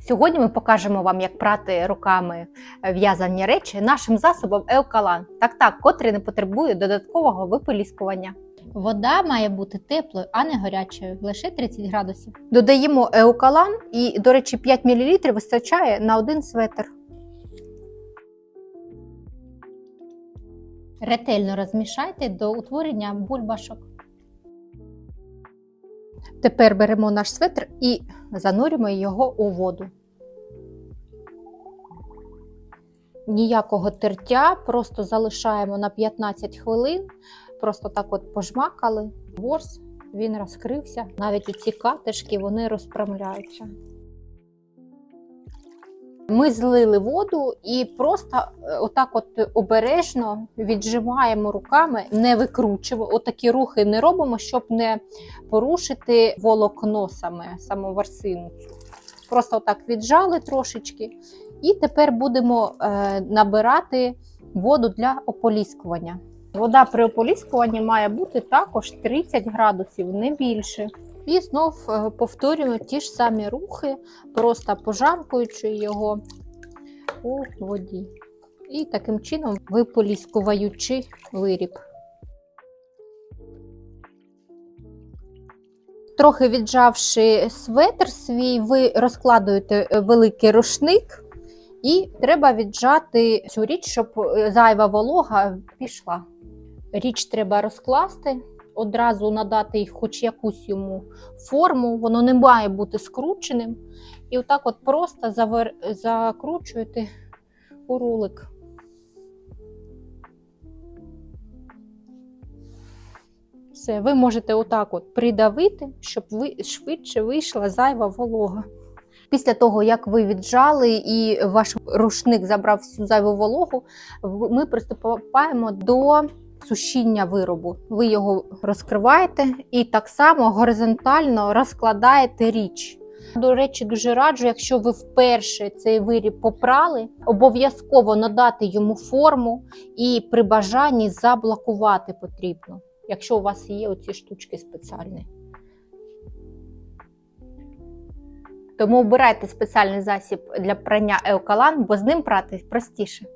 Сьогодні ми покажемо вам, як прати руками в'язані речі нашим засобом Еокалан. Так так, котрий не потребує додаткового виполіскування. Вода має бути теплою, а не гарячою, лише 30 градусів. Додаємо Еокалан і, до речі, 5 мл вистачає на один светр. Ретельно розмішайте до утворення бульбашок. Тепер беремо наш светр і занурюємо його у воду. Ніякого тертя, просто залишаємо на 15 хвилин, просто так от пожмакали. Ворс, він розкрився. Навіть ці катишки вони розпрямляються. Ми злили воду і просто е, отак от обережно віджимаємо руками, не викручуємо. Отакі рухи не робимо, щоб не порушити волокно саме, саму ворсину. Просто отак віджали трошечки. І тепер будемо е, набирати воду для ополіскування. Вода при ополіскуванні має бути також 30 градусів, не більше. І знов е, повторюємо ті ж самі рухи, просто пожамкуючи його у воді. І таким чином виполіскуваючи виріб. Трохи віджавши светр свій, ви розкладуєте е, великий рушник, і треба віджати цю річ, щоб е, зайва волога пішла. Річ треба розкласти, одразу надати хоч якусь йому форму, воно не має бути скрученим. І отак от просто завер... закручуєте у рулик. Все, ви можете отак от придавити, щоб ви швидше вийшла зайва волога. Після того, як ви віджали і ваш рушник забрав всю зайву вологу, ми приступаємо до сушіння виробу. Ви його розкриваєте і так само горизонтально розкладаєте річ. До речі, дуже раджу, якщо ви вперше цей виріб попрали, обов'язково надати йому форму і при бажанні заблокувати потрібно, якщо у вас є оці штучки спеціальні. Тому обирайте спеціальний засіб для прання еокалан, бо з ним прати простіше.